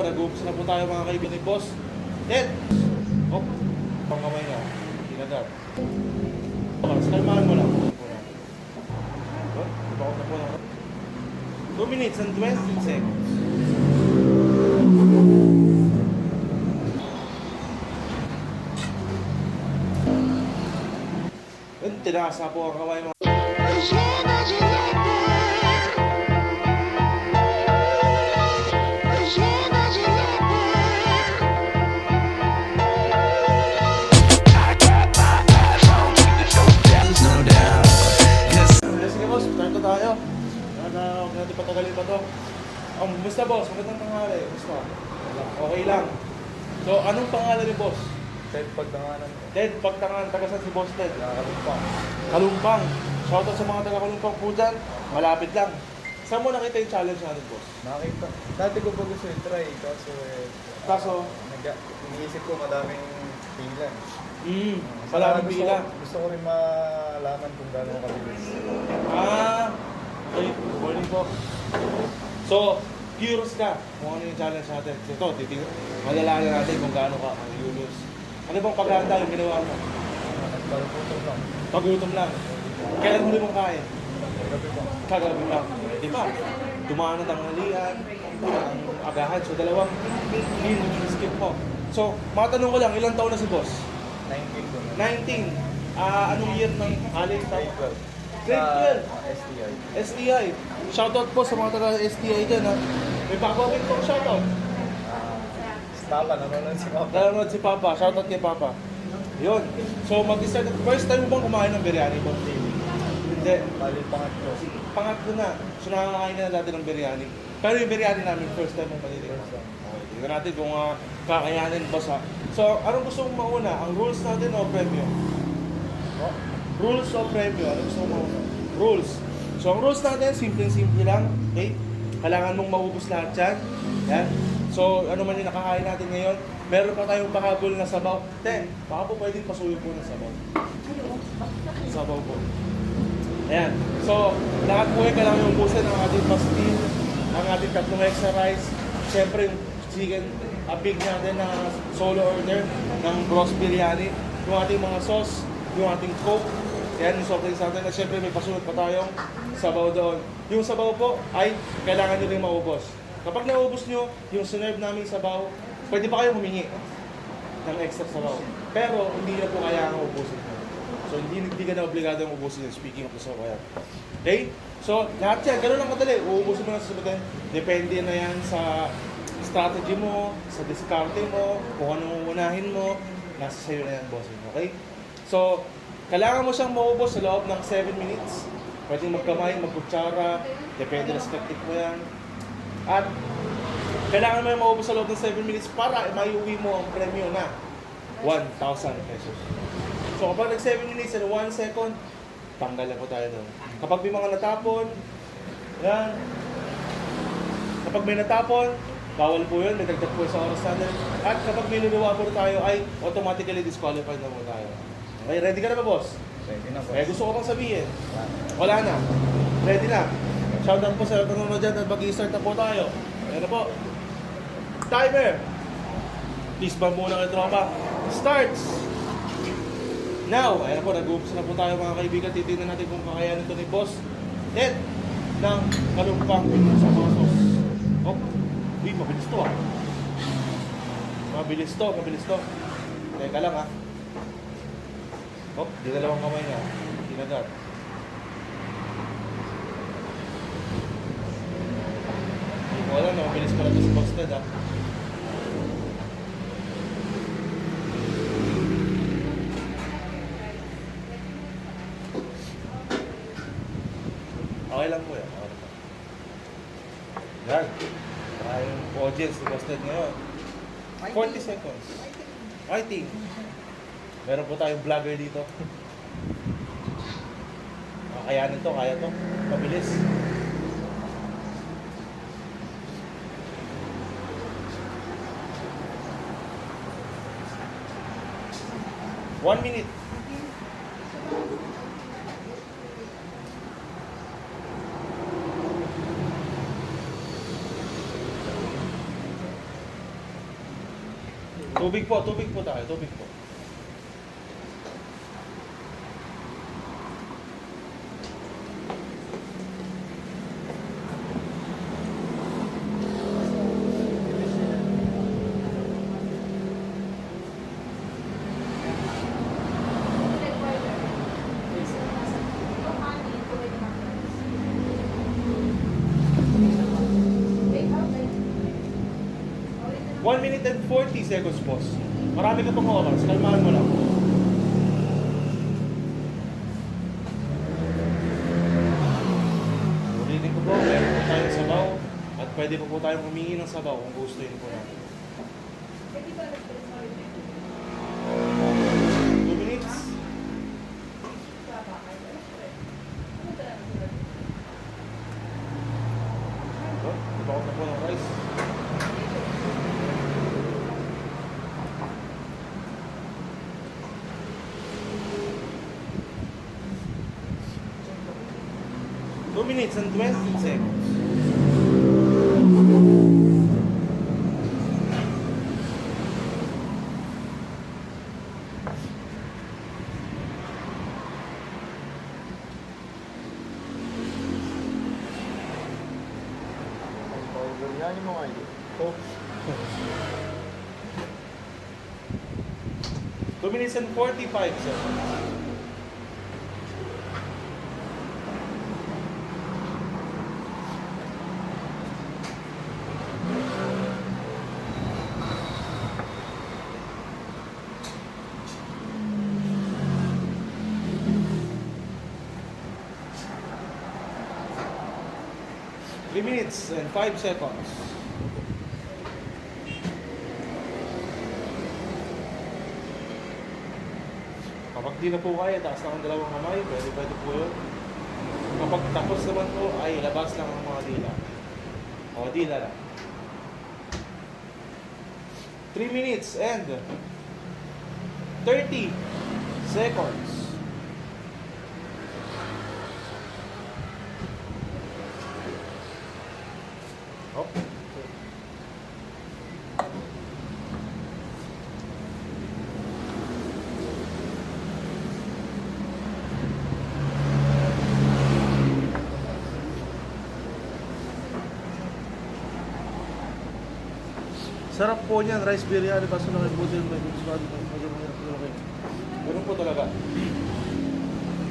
po, nag-uumpisa na po tayo mga kaibigan ni Boss. Ted! Oh, pang kamay na. Kinagat. Mas kalmahan mo lang. Ibakot na po na. 2 minutes and 20 seconds. Yun, tinasa po ang kamay mo. Pa to. Um, basta boss, magandang tanghali. Basta. Okay lang. So, anong pangalan ni boss? Ted pagdanganan ko. Ted, pagtangan, tagasan si boss Ted. Nakakalumpang. Kalumpang. Shoutout sa mga taga-kalumpang po dyan. Malapit lang. Saan mo nakita yung challenge natin, boss? Nakita. Dati ko pa gusto yung try, kaso eh... Kaso? Nag iniisip ko madaming pila. Hmm, Saka malaming gusto, pila. Gusto ko rin malaman kung gano'n kabilis. Ah, Good morning po. So, curious ka kung ano yung challenge natin. So, ito, titing malalaman natin kung gaano ka curious. Ano bang paghahanda yung ginawa mo? Nagparaputong lang. Pagutom lang. Kailan huli mong kain? Gabi pa. Kagabi lang. Di ba? Dumaan ang tanghalian, ang agahan. So, dalawang meal yung skip mo. So, matanong ko lang, ilang taon na si boss? 19 ko na. 19. Ah, anong year ng? Grade 12. Grade 12. Sa STI. STI. Shoutout po sa mga taga STI dyan ha. May babawin pong shoutout. Ah, Stapa, nanonood si Papa. Nanonood si Papa. Shoutout kay Papa. Yun. So mag-start. First time mo bang kumain ng biryani po? Hindi. Bali pangatlo. Pangatlo na. So nakakain ka na dati ng biryani. Pero yung biryani namin, first time mo time. Okay, tingnan natin kung uh, kakayanin boss ha. So, anong gusto mong mauna? Ang rules natin o premyo? Oh, Rules o premyo? Ano gusto mauna? Rules. So, ang rules natin, simple-simple lang. Okay? Kailangan mong maubos lahat yan. Yan. So, ano man yung nakakain natin ngayon, meron pa tayong pahabol na sabaw. Te, baka po pwedeng pasuyo po ng sabaw. Sabaw po. Ayan. So, lahat po ay kailangan yung ubusin ang ating pastil, ang ating tatlong extra rice, siyempre yung chicken, a big natin na solo order ng gross biryani, yung ating mga sauce, yung ating coke, yan yung soft drinks natin, at siyempre may pasunod pa tayong sabaw doon. Yung sabaw po ay kailangan nyo rin maubos. Kapag naubos nyo, yung sinerve namin sabaw, pwede pa kayong humingi ng extra sabaw. Pero hindi na po kaya ang ubusin. So hindi, hindi ka na obligado yung ubusin yun, speaking of the sabaw yan. Okay? So lahat yan, ganun lang kadali. Uubusin mo na sa sabatin. Depende na yan sa strategy mo, sa diskarte mo, kung anong unahin mo, nasa sa'yo na yan, bossing. Okay? So, kailangan mo siyang maubos sa loob ng 7 minutes. Pwede magkamay, magkutsara, depende na sa technique mo yan. At kailangan mo yung maubos sa loob ng 7 minutes para maiuwi mo ang premyo na 1,000 pesos. So kapag nag 7 minutes and 1 second, tanggal na po tayo doon. Kapag may mga natapon, yan. Kapag may natapon, bawal po yun, may dagdag po sa oras natin. At kapag may luluwa tayo, ay automatically disqualified na po tayo. Okay, ready ka na ba, boss? Pwede na po. Eh, gusto ko bang sabihin? Wala na. Ready na. Shoutout po sa nanonood dyan at mag-i-start na po tayo. Ayan na po. Timer! Please ba muna kayo tropa? Starts! Now, ayan na po, nag-uumpisa na po tayo mga kaibigan. Titignan natin kung kakayanin ito ni Boss Ed ng kalumpang sa mga sauce. Oh, uy, mabilis to ah. Mabilis to, mabilis to. Teka lang ah. Oh, dinalawang kamay na. Kinagat. Hindi ko alam na mabilis pala ito si Boss Ted ah. Okay lang po yan. Okay. Yan. Saka yung audience Boss Ted ngayon. 40 seconds. Fighting. Meron po tayong vlogger dito. Kakayanin to, kaya to. Mabilis. One minute. Tubig po, tubig po tayo, tubig po. One minute and 40 seconds, boss. Marami ka pang oras, kalmahan mo lang. Ulitin ko po, meron po tayong sabaw at pwede po po tayong humingi ng sabaw kung gusto po natin. Two minutes. Oh, ipakot na po ng rice. Two minutes and 20 seconds. Yan minutes and 45 seconds. Three minutes and five seconds. Kapag di na po kaya, taas lang ang dalawang kamay, pwede pwede po yun. Kapag tapos naman po, ay labas lang ang mga dila. O, dila lang. 3 minutes and 30 seconds. Oh. Sarap po niyan, rice biryani, baso ng budel, may gusto ka Ganun po talaga.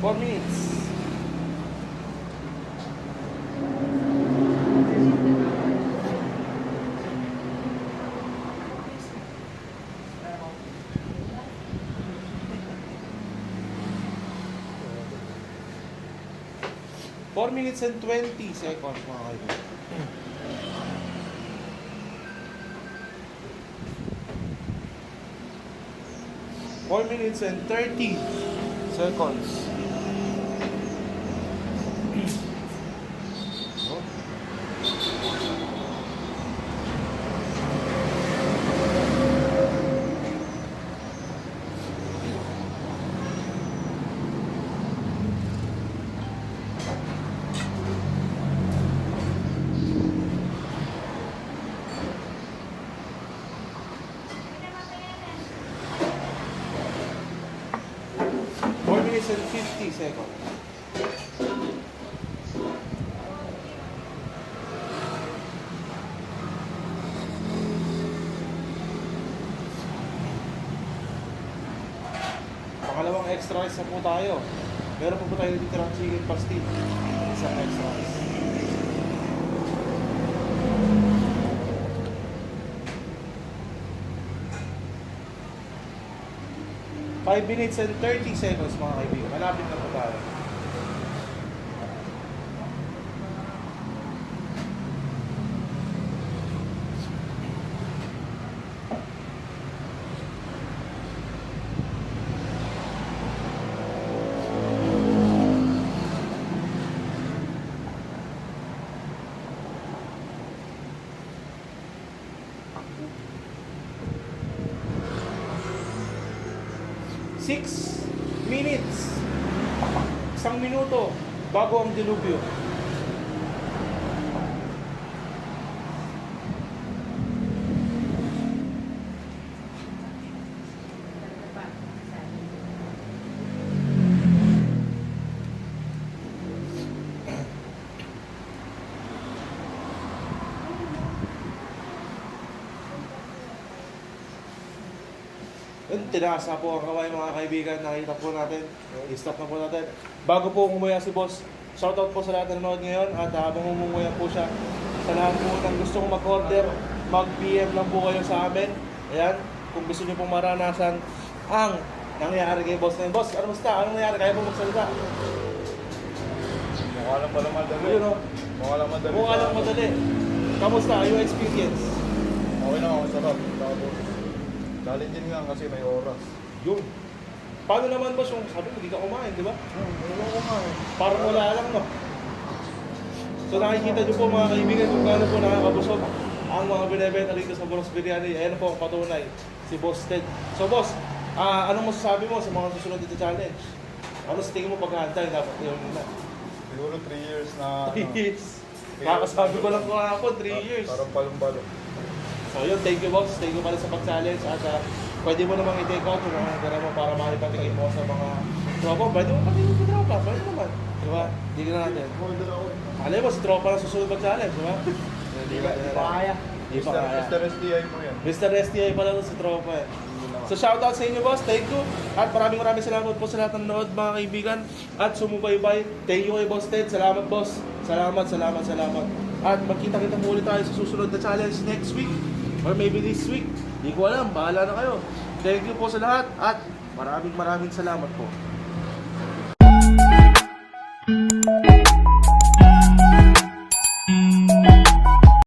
4 minutes. Four minutes and 20 seconds mga kaibigan. Four minutes and 30 seconds. Oh. Four minutes and 50 seconds. Pangalawang extra rice na po tayo. Meron po po tayo dito ng chicken pastil. Isang extra rice. Five minutes and 30 seconds mga kaibigan. Malapit na po tayo. Six minutes. Isang minuto bago ang dilubyo. Na po ang kamay mga kaibigan. Nakita po natin. I-stop na po natin. Bago po umuya si boss, shoutout po sa lahat na nanonood ngayon. At habang umuya po siya, sa lahat po ng gustong mag-order, mag-PM lang po kayo sa amin. Ayan, kung gusto niyo pong maranasan ang nangyayari kay boss na yun. Boss, ano basta? Anong nangyari? Kaya po magsalita. Mukha lang pala madali. Ayun o. Mukha lang madali. Mukha lang madali. Kamusta? Yung experience? Okay na, masarap. Tapos, challenging lang kasi may oras. Yun. Paano naman boss yung sabi hindi ka kumain, di ba? Wala ko nga eh. Parang wala lang, no? So nakikita niyo po mga kaibigan kung gaano po nakakabusog ang mga binibenta rito sa Boros Biryani. Ayan po ang patunay, si Boss Ted. So boss, ah anong masasabi mo sa mga susunod dito challenge? Ano sa tingin mo pag-aantay dapat yun na? Siguro 3 years na... 3 years. Kakasabi ko lang ko kahapon, 3 years. Parang palong-balong. So yun, thank you boss. Thank you pala sa pag-challenge at ah, pwede mo namang i-take out yung mga tira mo para maipatingin mo sa mga tropa. Pwede mo patingin sa tropa, pwede naman. Di ba? Hindi ka natin. Alam mo, si tropa lang susunod mag-challenge, di ba? Hindi ka- di pa kaya. Hindi pa Mr. kaya. Mr. SDI mo yan. Mr. STI pala to si tropa eh. Hindi na. So shoutout sa inyo boss, thank you. At maraming maraming salamat po sa lahat ng nanood mga kaibigan. At sumubaybay. Thank you kay Boss Ted. Salamat boss. Salamat, salamat, salamat. At magkita-kita po ulit tayo sa susunod na challenge next week. Or maybe this week. Hindi ko alam, bahala na kayo. Thank you po sa lahat at maraming maraming salamat po.